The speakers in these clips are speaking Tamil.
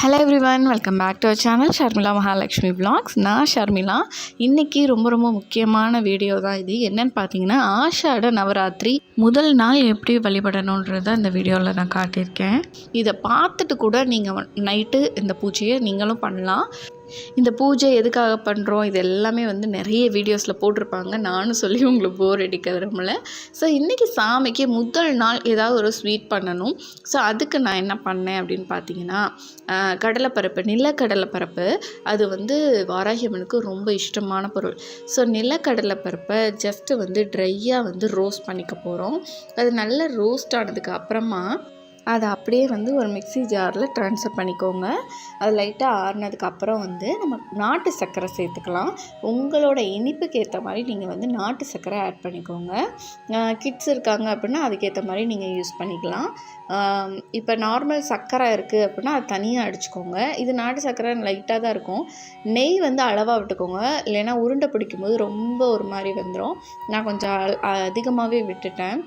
Hello everyone welcome back to our channel Sharmila Mahalakshmi vlogs நான் ஷர்மிளா இன்றைக்கி ரொம்ப ரொம்ப முக்கியமான வீடியோ தான் இது. என்னன்னு பார்த்தீங்கன்னா ஆஷாட நவராத்திரி முதல் நாள் எப்படி வழிபடணுன்றதை இந்த வீடியோவில் நான் காட்டியிருக்கேன். இதை பார்த்துட்டு கூட நீங்கள் நைட்டு இந்த பூஜையை நீங்களும் பண்ணலாம். இந்த பூஜை எதுக்காக பண்ணுறோம் இது எல்லாமே வந்து நிறைய வீடியோஸில் போட்டிருப்பாங்க. நானும் சொல்லி உங்களுக்கு போர் அடிக்க விரும்பல. ஸோ இன்றைக்கி சாமிக்கு முதல் நாள் ஏதாவது ஒரு ஸ்வீட் பண்ணணும். ஸோ அதுக்கு நான் என்ன பண்ணேன் அப்படின்னு பார்த்தீங்கன்னா கடலைப்பரப்பு நிலக்கடலை பரப்பு அது வந்து வாராகியம்மனுக்கு ரொம்ப இஷ்டமான பொருள். ஸோ நிலக்கடலைப்பரப்பை ஜஸ்ட்டு வந்து ட்ரையாக வந்து ரோஸ்ட் பண்ணிக்க போகிறோம் அது நல்லா ரோஸ்ட் ஆனதுக்கு அப்புறமா அதை அப்படியே வந்து ஒரு மிக்ஸி ஜாரில் ட்ரான்ஸ்ஃபர் பண்ணிக்கோங்க. அது லைட்டாக ஆறுனதுக்கப்புறம் வந்து நம்ம நாட்டு சர்க்கரை சேர்த்துக்கலாம். உங்களோட இனிப்புக்கு ஏற்ற மாதிரி நீங்கள் வந்து நாட்டு சர்க்கரை ஆட் பண்ணிக்கோங்க. கிட்ஸ் இருக்காங்க அப்படின்னா அதுக்கேற்ற மாதிரி நீங்கள் யூஸ் பண்ணிக்கலாம். இப்போ நார்மல் சர்க்கரை இருக்குது அப்படின்னா அது தனியாக அடிச்சுக்கோங்க. இது நாட்டு சர்க்கரை லைட்டாக தான் இருக்கும். நெய் வந்து அளவாக விட்டுக்கோங்க. இல்லைன்னா உருண்டை பிடிக்கும்போது ரொம்ப ஒரு மாதிரி வந்துடும். நான் கொஞ்சம் அதிகமாகவே விட்டுட்டேன்.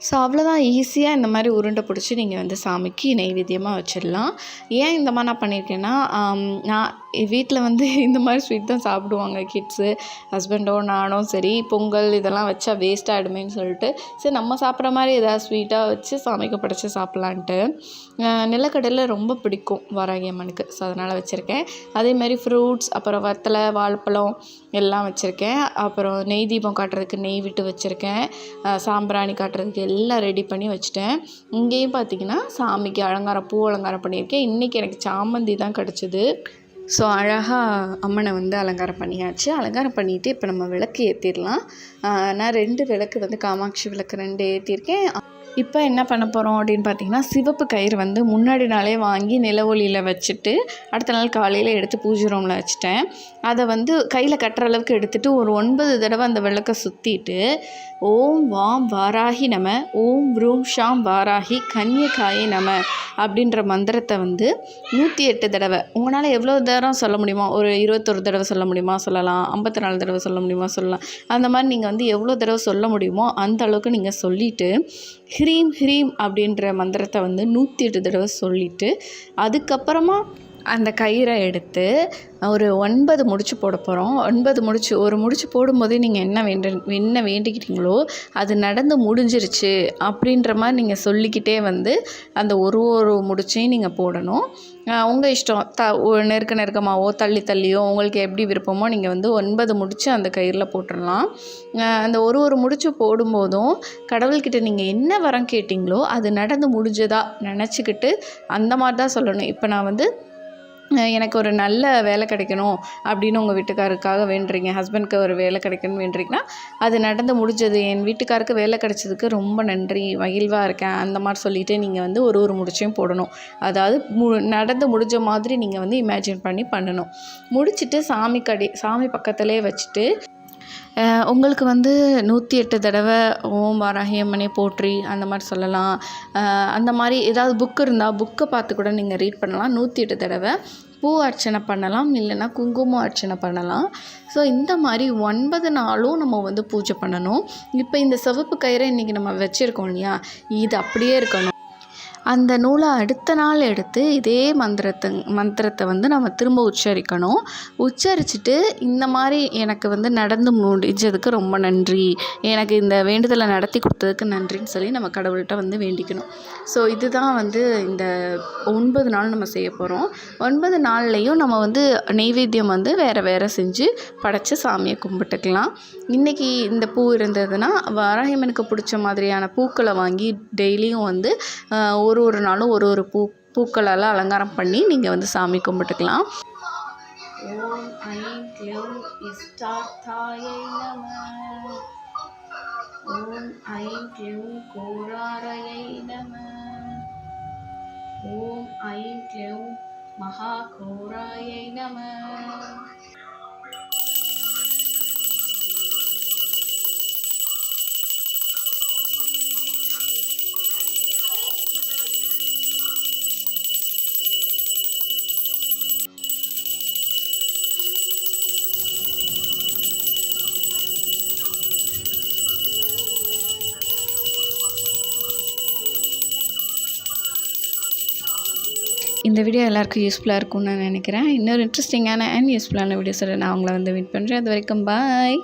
ஸோ அவ்வளோதான் ஈஸியாக இந்த மாதிரி உருண்டை பிடிச்சி நீங்கள் வந்து சாமிக்கு நெய்வேத்தியமாக வச்சிடலாம். ஏன் இந்த மாதிரி நான் பண்ணியிருக்கேன்னா நான் வீட்டில் வந்து இந்த மாதிரி ஸ்வீட் தான் சாப்பிடுவாங்க கிட்ஸு ஹஸ்பண்டோ நானோ சரி பொங்கல் இதெல்லாம் வச்சா வேஸ்ட் ஆகிடுமேன்னு சொல்லிட்டு சரி நம்ம சாப்பிட்ற மாதிரி ஏதாவது ஸ்வீட்டாக வச்சு சாமிக்கு படைச்சி சாப்பிட்லான்ட்டு. நிலக்கடலை ரொம்ப பிடிக்கும் வாராகி அம்மனுக்கு. ஸோ அதனால் வச்சுருக்கேன். அதே மாதிரி ஃப்ரூட்ஸ் அப்புறம் வத்தலை வாழைப்பழம் எல்லாம் வச்சுருக்கேன். அப்புறம் நெய் தீபம் காட்டுறதுக்கு நெய் விட்டு வச்சுருக்கேன். சாம்பிராணி காட்டுறதுக்கு எல்லாம் ரெடி பண்ணி வச்சுட்டேன். இங்கேயும் பார்த்தீங்கன்னா சாமிக்கு அலங்காரம் பூ அலங்காரம் பண்ணியிருக்கேன். இன்றைக்கி எனக்கு சாமந்தி தான் கிடச்சிது. ஸோ அழகாக அம்மனை வந்து அலங்காரம் பண்ணியாச்சு. அலங்காரம் பண்ணிவிட்டு இப்போ நம்ம விளக்கு ஏற்றிடலாம் நான் ரெண்டு விளக்கு வந்து காமாட்சி விளக்கு ரெண்டு ஏற்றிருக்கேன் இப்போ என்ன பண்ண போகிறோம் அப்படின்னு பார்த்தீங்கன்னா சிவப்பு கயிறு வந்து முன்னாடி நாளே வாங்கி நிலவொலியில் வச்சுட்டு அடுத்த நாள் காலையில் எடுத்து பூஜை ரூமில் வச்சுட்டேன். அதை வந்து கையில் கட்டுற அளவுக்கு எடுத்துகிட்டு ஒரு ஒன்பது தடவை அந்த விளக்கை சுற்றிட்டு ஓம் வாம் வாராகி நம ஓம் ப்ரூம் ஷாம் வாராகி கன்யகாயே நம அப்படின்ற மந்திரத்தை வந்து நூற்றி எட்டு தடவை உங்களால் எவ்வளோ தடவை சொல்ல முடியுமா? ஒரு இருபத்தொரு தடவை சொல்ல முடியுமா? சொல்லலாம். ஐம்பத்தி நாலு தடவை சொல்ல முடியுமா? சொல்லலாம். அந்த மாதிரி நீங்கள் வந்து எவ்வளோ தடவை சொல்ல முடியுமோ அந்த அளவுக்கு நீங்கள் சொல்லிவிட்டு ஹ்ரீம் ஹ்ரீம் அப்படின்ற மந்திரத்தை வந்து நூற்றி எட்டு தடவை சொல்லிவிட்டு அதுக்கப்புறமா அந்த கயிறை எடுத்து ஒரு ஒன்பது முடிச்சு போட போகிறோம் ஒன்பது முடிச்சு ஒரு முடிச்சு போடும்போதே நீங்கள் என்ன வேண்ட என்ன வேண்டிக்கிட்டீங்களோ அது நடந்து முடிஞ்சிருச்சு அப்படின்ற மாதிரி நீங்கள் சொல்லிக்கிட்டே வந்து அந்த ஒரு ஒரு முடிச்சையும் நீங்கள் போடணும். உங்கள் இஷ்டம் த நெருக்க நெருக்கமாகவோ தள்ளி தள்ளியோ உங்களுக்கு எப்படி விருப்பமோ நீங்கள் வந்து ஒன்பது முடிச்சு அந்த கயிறில் போட்டுடலாம். அந்த ஒரு ஒரு முடிச்சு போடும்போதும் கடவுள்கிட்ட நீங்கள் என்ன வரம் கேட்டிங்களோ அது நடந்து முடிஞ்சதா நினச்சிக்கிட்டு அந்த மாதிரி தான் சொல்லணும். இப்போ நான் வந்து எனக்கு ஒரு நல்ல வேலை கிடைக்கணும் அப்படின்னு உங்கள் வீட்டுக்காருக்காக வேண்டுறீங்க. ஹஸ்பண்ட்க்கு ஒரு வேலை கிடைக்கணும்னு வேண்டுறீங்கன்னா அது நடந்து முடிஞ்சது. என் வீட்டுக்காருக்கு வேலை கிடைச்சதுக்கு ரொம்ப நன்றி. மகிழ்வாக இருக்கேன். அந்த மாதிரி சொல்லிவிட்டு நீங்கள் வந்து ஒரு ஒரு முடிச்சையும் போடணும். அதாவது மு நடந்து முடிஞ்ச மாதிரி நீங்கள் வந்து இமேஜின் பண்ணி பண்ணணும். முடிச்சுட்டு சாமி கடி சாமி பக்கத்துலேயே வச்சுட்டு உங்களுக்கு வந்து நூற்றி எட்டு தடவை ஓம் வாராகியம்மனே போற்றி அந்த மாதிரி சொல்லலாம். அந்த மாதிரி ஏதாவது புக் இருந்தால் புக்கை பார்த்து கூட நீங்கள் ரீட் பண்ணலாம். நூற்றி எட்டு தடவை பூ அர்ச்சனை பண்ணலாம். இல்லைன்னா குங்குமம் அர்ச்சனை பண்ணலாம். ஸோ இந்த மாதிரி ஒன்பது நாளும் நம்ம வந்து பூஜை பண்ணணும். இப்போ இந்த சிவப்பு கயிறை இன்றைக்கி நம்ம வச்சுருக்கோம் இல்லையா? இது அப்படியே இருக்கணும். அந்த நூலை அடுத்த நாள் எடுத்து இதே மந்திரத்தை மந்திரத்தை வந்து நம்ம திரும்ப உச்சரிக்கணும். உச்சரிச்சுட்டு இந்த மாதிரி எனக்கு வந்து நடந்து முடிஞ்சதுக்கு ரொம்ப நன்றி. எனக்கு இந்த வேண்டுதலை நடத்தி கொடுத்ததுக்கு நன்றின்னு சொல்லி நம்ம கடவுள்கிட்ட வந்து வேண்டிக்கணும். ஸோ இதுதான் வந்து இந்த ஒன்பது நாள் நம்ம செய்ய போகிறோம் ஒன்பது நாள்லேயும் நம்ம வந்து நெய்வேத்தியம் வந்து வேறு வேறு செஞ்சு படைச்சி சாமியை கும்பிட்டுக்கலாம். இன்றைக்கி இந்த பூ இருந்ததுன்னா வராகிமனுக்கு பிடிச்ச மாதிரியான பூக்களை வாங்கி டெய்லியும் வந்து ஒரு ஒரு ஒரு நாளும் ஒரு ஒரு பூ பூக்களால் அலங்காரம் பண்ணி நீங்கள் வந்து சாமி கும்பிட்டுக்கலாம். ஓம் ஐம் க்ளௌம் இஷ்டார்த்தாயை நம. ஓம் ஐம் க்ளௌம் கோராரயை நம. ஓம் ஐம் க்ளௌம் மகாகோராயை நம. இந்த வீடியோ எல்லாருக்கும் யூஸ்ஃபுல்லாக இருக்கும்னு நான் நினைக்கிறேன். இன்னொரு இன்ட்ரெஸ்டிங்கான அண்ட் யூஸ்ஃபுல்லான வீடியோஸோட நான் உங்களை வந்து மீட் பண்ணுறேன் அது வரைக்கும் பாய்